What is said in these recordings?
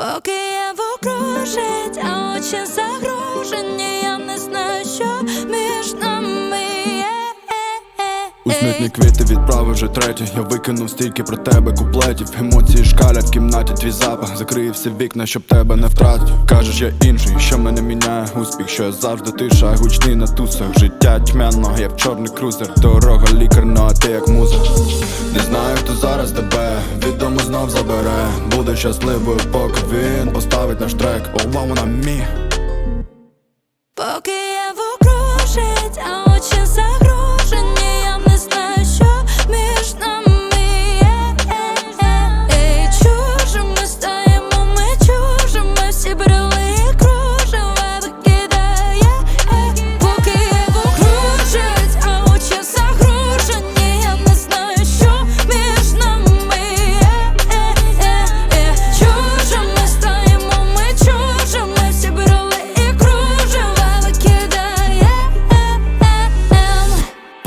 Поки я в окружить, а очі загружені, Усмітні квіти відправив вже третій. Я викинув стільки про тебе куплетів. Емоції шкалять в кімнаті, твій запах закриє всі вікна, щоб тебе не втратити. Кажеш, я інший, що мене міняє успіх, що я завжди тиша, гучний на тусах. Життя тьмяно, я в чорний крузер. Дорога лікарна, а ти як муза. Не знаю, хто зараз тебе відомо знов забере. Буде щасливою, поки він поставить наш трек. О, вона мі.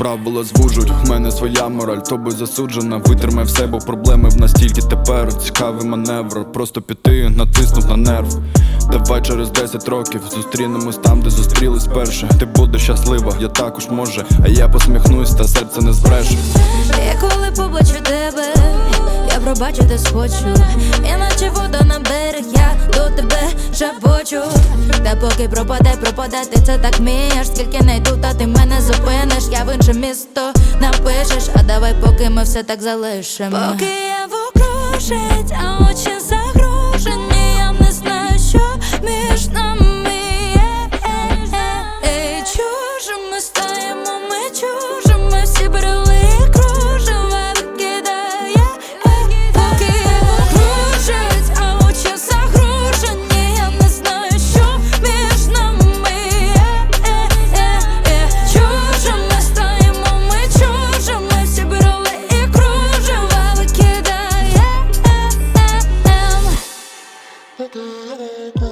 Правила звужують, в мене своя мораль, тобою засуджена. Витримай все, бо проблеми в нас тільки тепер. Цікавий маневр, просто піти, натиснув на нерв. Давай через 10 років зустрінемось там, де зустрілись перше. Ти будеш щаслива, я також може, а я посміхнусь, та серце не збреше. Я коли побачу тебе, я пробачити схочу. Я наче вода на берег, я до тебе шепочу. Та поки пропаде, пропаде, ти це так вмієш Скільки не йду, та ти мене. Я в інше місто напишеш, а давай, поки ми все так залишимо. Поки я в окружить, together.